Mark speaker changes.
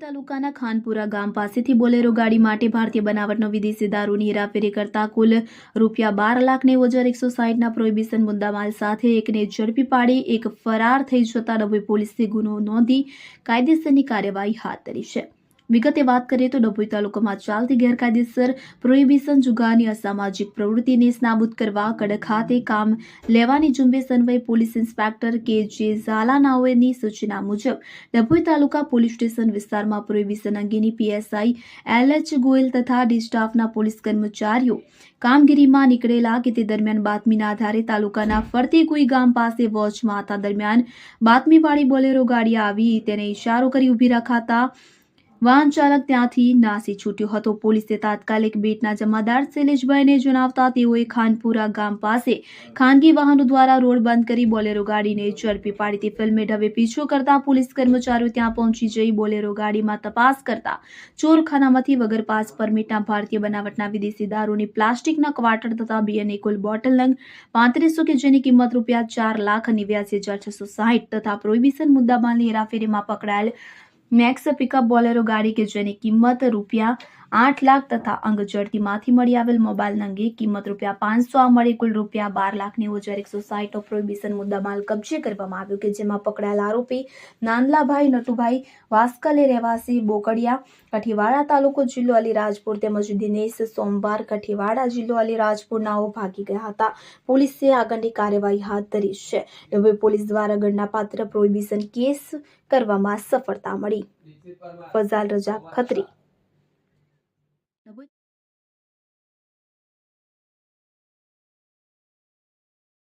Speaker 1: તાલુકાના ખાનપુરા ગામ પાસેથી બોલેરો ગાડી માટે ભારતીય બનાવટનો વિદેશી દારૂની હેરાફેરી કરતા કુલ રૂપિયા બાર લાખ નેવું હજાર એકસો સાહીઠના પ્રોહિબિશન મુદ્દામાલ સાથે એકને ઝડપી પાડી, એક ફરાર થઈ જતા ડભોઈ પોલીસે ગુનો નોંધી કાયદેસરની કાર્યવાહી હાથ ધરી છે. વિગતે વાત કરીએ તો ડભોઈ તાલુકામાં ચાલતી ગેરકાયદેસર પ્રોહિબિશન જુગારની અસામાજિક પ્રવૃત્તિને નાબૂદ કરવા કડક હાથે કામ લેવાની ઝુંબેશ અન્વયે પોલીસ ઇન્સ્પેક્ટર કે જે ઝાલાનાઓની સૂચના મુજબ ડભોઈ તાલુકા પોલીસ સ્ટેશન વિસ્તારમાં પ્રોહિબિશન અંગેની પીએસઆઈ એલ એચ ગોયલ તથા ડી સ્ટાફના પોલીસ કર્મચારીઓ કામગીરીમાં નીકળેલા કે તે દરમિયાન બાતમીના આધારે તાલુકાના ફરતી કોઈ ગામ પાસે વોચમાં હતા દરમિયાન બાતમીવાળી બોલેરો ગાડી આવી તેને ઇશારો કરી ઊભી રખાતા વાહન ચાલક ત્યાંથી નાસી છૂટ્યો હતો. પોલીસે તાત્કાલિક બેટના જમાદાર શૈલેષભાઈને જણાવતા તેઓએ ખાનપુરા ગામ પાસે ખાનગી વાહનો દ્વારા રોડ બંધ કરી બોલેરો ગાડીને ઝડપી પાડી તે ફિલ્મે ઢબે પીછો કરતા પોલીસ કર્મચારીઓ ત્યાં પહોંચી જઈ બોલેરો ગાડીમાં તપાસ કરતા ચોરખાનામાંથી વગર પાસ પરમિટના ભારતીય બનાવટના વિદેશી દારૂની પ્લાસ્ટિકના ક્વાર્ટર તથા બિયરની કુલ બોટલ નંગ પાંત્રીસો કે જેની કિંમત રૂપિયા ચાર લાખ નેવ્યાસી હજાર છસો સાહીઠ તથા પ્રોહિબિશન મુદ્દામાલની હેરાફેરીમાં પકડાયેલ મેક્સ પિકઅપ બોલેરો ગાડી કે જેની કિંમત રૂપિયા આઠ લાખ તથા અંગ ઝડપીમાંથી મળી આવેલ મોબાઈલ અંગે કિંમત રૂપિયા પાંચસો, આ મળી કુલ રૂપિયા બાર લાખ નેવું હજાર એકસો સાહીઠ પ્રોહિબિશન મુદ્દામાલ કબજે કરવામાં આવ્યો કે જેમાં પકડાયેલ આરોપી નાંદલાભાઈ નટુભાઈ વાસ્કલે રહેવાસી બોકડિયા કઠીવાડા તાલુકો જિલ્લો અલીરાજપુર તેમજ દિનેશ સોમવાર કઠીવાડા જિલ્લો અલીરાજપુરનાઓ ભાગી ગયા હતા. પોલીસે આગળની કાર્યવાહી હાથ ધરી છે. ડભોઈ પોલીસ દ્વારા ગણનાપાત્ર પ્રોહિબિશન કેસ કરવામાં સફળતા મળી. ફઝાલ રજા ખત્રી.